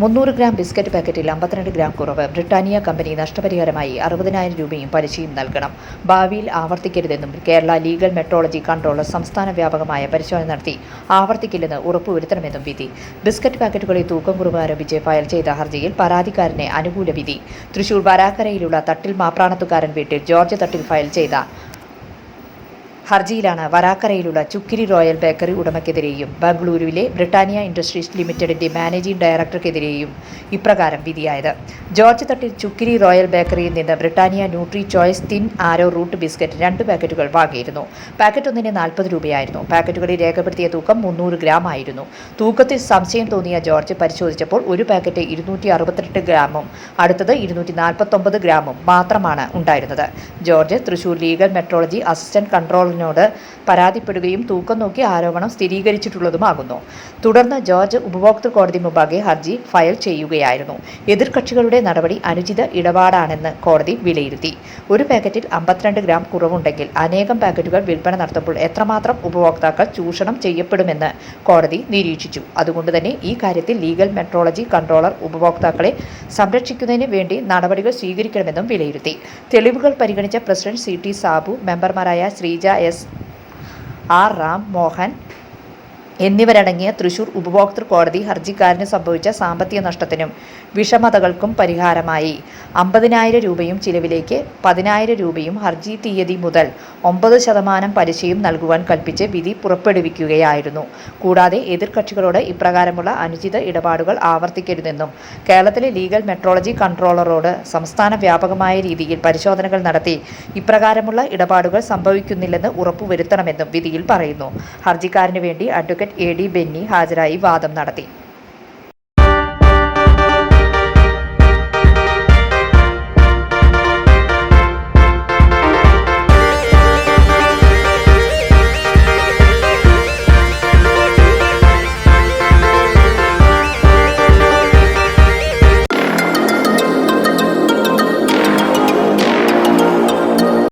മുന്നൂറ് gram biscuit പാക്കറ്റിൽ അമ്പത്തിരണ്ട് ഗ്രാം കുറവ്. ബ്രിട്ടാനിയ കമ്പനി നഷ്ടപരിഹാരമായി അറുപതിനായിരം രൂപയും പലിശയും നൽകണം. ഭാവിയിൽ ആവർത്തിക്കരുതെന്നും കേരള ലീഗൽ മെട്രോളജി കൺട്രോളർ സംസ്ഥാന വ്യാപകമായ പരിശോധന നടത്തി ആവർത്തിക്കില്ലെന്ന് ഉറപ്പുവരുത്തണമെന്നും വിധി. ബിസ്ക്കറ്റ് പാക്കറ്റുകളിൽ തൂക്കം കുറവ് ആരോപിച്ച് ഫയൽ ചെയ്ത ഹർജിയിൽ പരാതിക്കാരനെ അനുകൂല വിധി. തൃശൂർ വരാക്കരയിലുള്ള തട്ടിൽ മാപ്രാണത്തുകാരൻ വീട്ടിൽ ജോർജ് തട്ടിൽ ഫയൽ ചെയ്ത ഹർജിയിലാണ് വരാക്കരയിലുള്ള ചുക്കിരി റോയൽ ബേക്കറി ഉടമയ്ക്കെതിരെയും ബംഗളൂരുവിലെ ബ്രിട്ടാനിയ ഇൻഡസ്ട്രീസ് ലിമിറ്റഡിന്റെ മാനേജിംഗ് ഡയറക്ടർക്കെതിരെയും ഇപ്രകാരം വിധിയായത്. ജോർജ് തട്ടിൽ ചുക്കിരി റോയൽ ബേക്കറിയിൽ നിന്ന് Britannia Nutri Choice thin arrowroot biscuit രണ്ട് പാക്കറ്റുകൾ വാങ്ങിയിരുന്നു. പാക്കറ്റ് ഒന്നിന് നാൽപ്പത് രൂപയായിരുന്നു. പാക്കറ്റുകളിൽ രേഖപ്പെടുത്തിയ തൂക്കം മുന്നൂറ് ഗ്രാം ആയിരുന്നു. തൂക്കത്തിൽ സംശയം തോന്നിയ ജോർജ് പരിശോധിച്ചപ്പോൾ ഒരു പാക്കറ്റ് ഇരുന്നൂറ്റി അറുപത്തെട്ട് ഗ്രാമും അടുത്തത് ഇരുന്നൂറ്റി നാൽപ്പത്തൊമ്പത് ഗ്രാമും മാത്രമാണ് ഉണ്ടായിരുന്നത്. George Thrissur legal metrology assistant കൺട്രോളറിനോട് പരാതിപ്പെടുകയും തൂക്കം നോക്കി ആരോപണം സ്ഥിരീകരിച്ചിട്ടുള്ളതുമാകുന്നു. തുടർന്ന് ജോർജ് ഉപഭോക്തൃ കോടതി മുമ്പാകെ ഹർജി ഫയൽ ചെയ്യുകയായിരുന്നു. എതിർകക്ഷികളുടെ നടപടി അനുചിത ഇടപാടാണെന്ന് കോടതി വിലയിരുത്തി. ഒരു പാക്കറ്റിൽ അമ്പത്തിരണ്ട് ഗ്രാം കുറവുണ്ടെങ്കിൽ അനേകം പാക്കറ്റുകൾ വിൽപ്പന നടത്തുമ്പോൾ എത്രമാത്രം ഉപഭോക്താക്കൾ ചൂഷണം ചെയ്യപ്പെടുമെന്ന് കോടതി നിരീക്ഷിച്ചു. അതുകൊണ്ട് തന്നെ ഈ കാര്യത്തിൽ ലീഗൽ മെട്രോളജി കൺട്രോളർ ഉപഭോക്താക്കളെ സംരക്ഷിക്കുന്നതിന് വേണ്ടി നടപടികൾ സ്വീകരിക്കണമെന്നും വിലയിരുത്തി. തെളിവുകൾ പരിഗണിച്ച പ്രസിഡന്റ് സി ടി സാബു മെമ്പർമാരായ ശ്രീജ എസ് ആർ റാം മോഹൻ എന്നിവരടങ്ങിയ തൃശൂർ ഉപഭോക്തൃ കോടതി ഹർജിക്കാരന് സംഭവിച്ച സാമ്പത്തിക നഷ്ടത്തിനും വിഷമതകൾക്കും പരിഹാരമായി. അമ്പതിനായിരം രൂപയും ചിലവിലേക്ക് പതിനായിരം രൂപയും ഹർജി തീയതി മുതൽ ഒമ്പത് ശതമാനം പലിശയും നൽകുവാൻ കൽപ്പിച്ച് വിധി പുറപ്പെടുവിക്കുകയായിരുന്നു. കൂടാതെ എതിർകക്ഷികളോട് ഇപ്രകാരമുള്ള അനുചിത ഇടപാടുകൾ ആവർത്തിക്കരുതെന്നും കേരളത്തിലെ ലീഗൽ മെട്രോളജി കൺട്രോളറോട് സംസ്ഥാന വ്യാപകമായ രീതിയിൽ പരിശോധനകൾ നടത്തി ഇപ്രകാരമുള്ള ഇടപാടുകൾ സംഭവിക്കുന്നില്ലെന്ന് ഉറപ്പുവരുത്തണമെന്നും വിധിയിൽ പറയുന്നു. ഹർജിക്കാരന് വേണ്ടി എ ഡി ബെന്നി ഹാജരായി വാദം നടത്തി